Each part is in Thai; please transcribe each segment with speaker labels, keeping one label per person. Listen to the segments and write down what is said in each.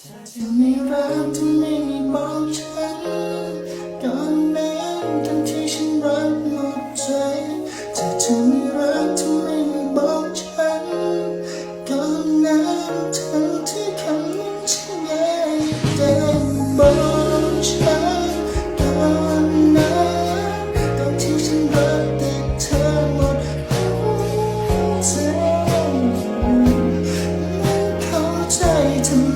Speaker 1: ถ้าจะไม่รักทำไมไม่บอกฉันก่อนนั้นทั้งที่ฉันรักหมดใจถ้าจะไม่รักทำไมไม่บอกฉันก่อนนั้นทั้งที่คำนั้นฉันยังได้บอกฉันก่อนนั้นตอนที่ฉันรักแต่เธอหมดหัวใจเข้าใจทำไม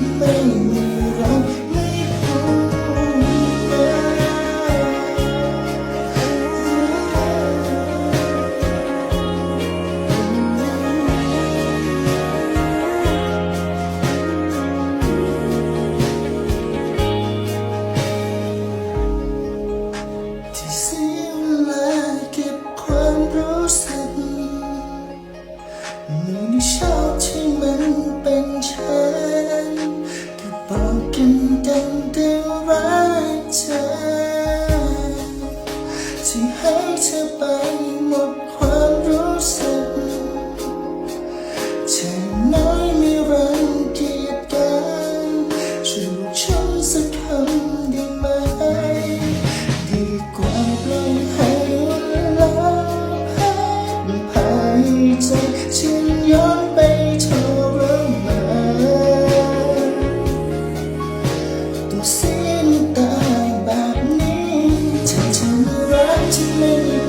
Speaker 1: ที่ให้เธอไปหมดความรู้สึกเธอน้อยไม่รังเกียจกันช่วยบอกฉันสักคำได้ไหม ดีกว่าปล่อ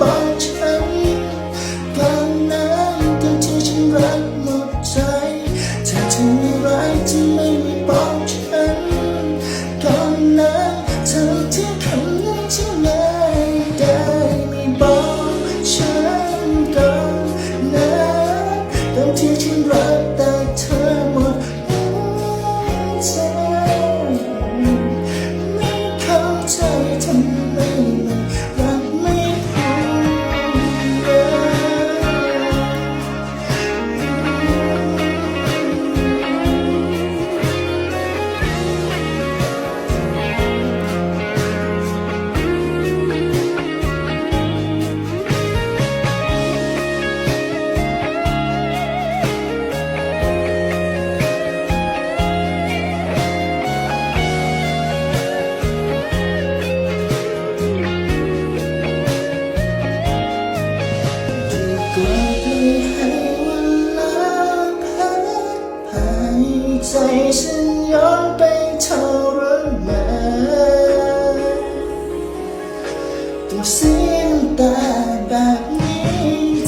Speaker 1: ไฉันย้อนไปทรมานต้องเสียน้ำตาแบบนี้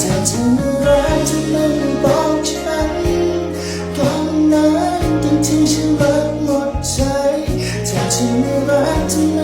Speaker 1: ถ้าเธอรักเธอไม่บอกฉันตอนนั้นตอนที่ฉันรักหมดใจถ้าเธอรักทำไมไม่